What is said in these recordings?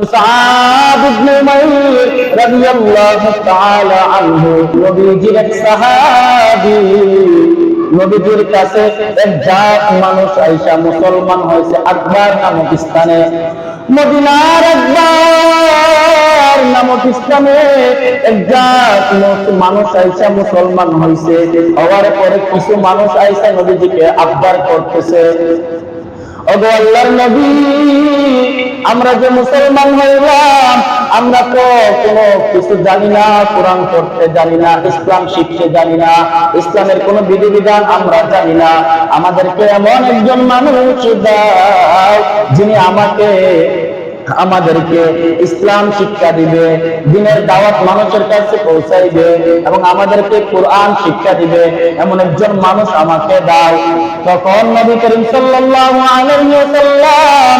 মুসআব ইবনে উমাইর রাদিয়াল্লাহু তাআলা আনহু, নবীজির এক সাহাবী। নবীজির কাছে এক জাত মানুষ আইসা মুসলমান হয়েছে আকবর নামক স্থানে। মদিনার আকবর নামক স্থানে এক জাত মানুষ আইসা মুসলমান হয়েছে হওয়ার পরে কিছু মানুষ আইসা নবীজিকে আবদার করতেছে। ওগো আল্লাহর নবী আমরা যে মুসলমান হইলাম, আমরা তো কোনো কিছু জানি না, কোরআন পড়তে জানি না, ইসলাম শিখতে জানি না, ইসলামের কোনো বিধিবিধান আমরা জানি না। আমাদেরকে এমন একজন মানুষ দাও, যিনি আমাকে, আমাদেরকে ইসলাম শিক্ষা দিবে, দিনের দাওয়াত মানুষের কাছে পৌঁছাইবে এবং আমাদেরকে কোরআন শিক্ষা দিবে। এমন একজন মানুষ আমাকে দাও। তখন নবী করিম সাল্লাল্লাহু আলাইহি ওয়াসাল্লাম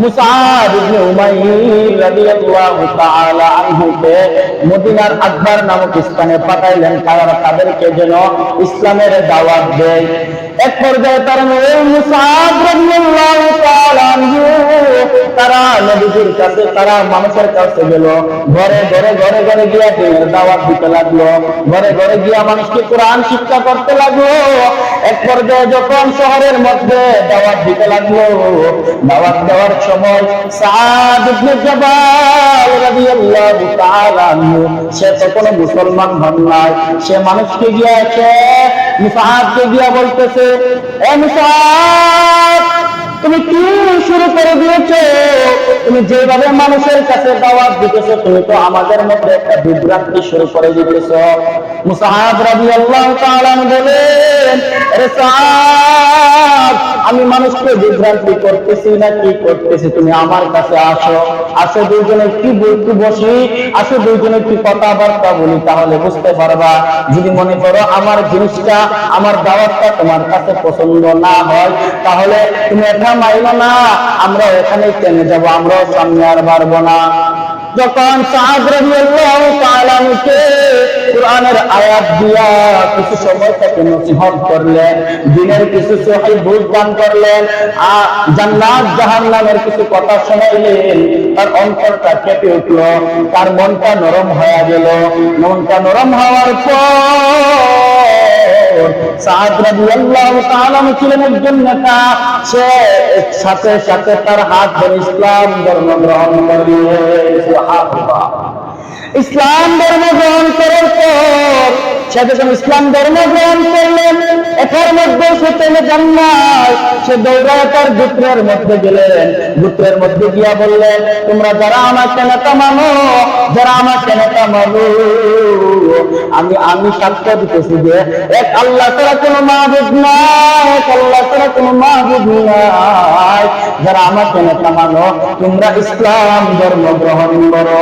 মুসআব ইবনে উমাইর রাদিয়াল্লাহু তাআলা আনহুকে মদিনার আকবর নামক স্থানে পাঠাইলেন তারা তাদেরকে যেন ইসলামের দাওয়াত দেয়। এক পর্যায়ে তারা মুসআব রাদিয়াল্লাহু তাআলা আনহু। তারা কাছে, তারা মানুষের কাছে গেল। ঘরে ঘরে ঘরে ঘরে গিয়া দাওয়াত দিতে লাগল। ঘরে ঘরে গিয়া মানুষকে কোরআন শিক্ষা করতে লাগল। এক পর্যায়ে যখন শহরের মধ্যে দাওয়াত দিতে লাগল, দাওয়াত দেওয়ার সময় সাদ ইবনে জাবাল রাদিয়াল্লাহু তাআলা সে তো কোনো মুসলমান হন নাই, সে মানুষকে গিয়া সে মুসাহাবকে গিয়া বলতেছে, এ মুসাহাব তুমি কি শুরু করে দিয়েছ? তুমি যেভাবে মানুষের কাছে দাওয়াত দিতেছো, তুমি তো আমাদের মধ্যে একটা বিভ্রান্তি শুরু করে দিতেছো। মুসাহাব রাদিয়াল্লাহু তাআলা বলেন আমি মানুষকে বিভ্রান্তি করতেছি না, কি করতেছি? তুমি আমার কাছে আসো। আসো দুইজনে কি একটু বসি, আসো দুইজনে একটু কথাবার্তা বলি, তাহলে বুঝতে পারবা। যদি মনে করো আমার জিনিসটা, আমার দাওয়াতটা তোমার কাছে পছন্দ না হয়, তাহলে তুমি এটা মাইলো না, আমরা এখানে টেনে যাব, আমরাও সামনে আর পারব না। যখন সাদ রাদিয়াল্লাহু কোরআনের আয়াত দিয়া কিছু সময় তাকে নসিহত করলেন, দিনের কিছু সহি বুঝ দান করলেন আর জান্নাত জাহান্নামের কিছু কথা শোনাইলেন, তার অন্তরটা কেঁপে উঠল, তার মনটা নরম হয়ে গেল। মনটা নরম হওয়ার পর সাদ রাদিয়াল্লাহু তাআলা ছিলেন একজন নেতা সে সাথে সাথে তার হাত ধরে ইসলাম ধর্ম গ্রহণ ইসলাম ধর্ম গ্রহণ করার পর সে ইসলাম ধর্ম গ্রহণ করলেন। এটার মধ্যে সে জান্নাত সে দৌড়ায় তার গুত্রের মধ্যে গেলেন। গুত্রের মধ্যে গিয়া বললেন, তোমরা যারা আমাকে নেতা মানো, যারা আমাকে নেতা মানো, আমি আমি সাক্ষ্য দিতেছি যে এক আল্লাহ ছাড়া কোনো মাহবুব নাই, এক আল্লাহ ছাড়া কোনো মাহবুব নাই। যারা আমাকে নেতা মানো, তোমরা ইসলাম ধর্ম গ্রহণ করো।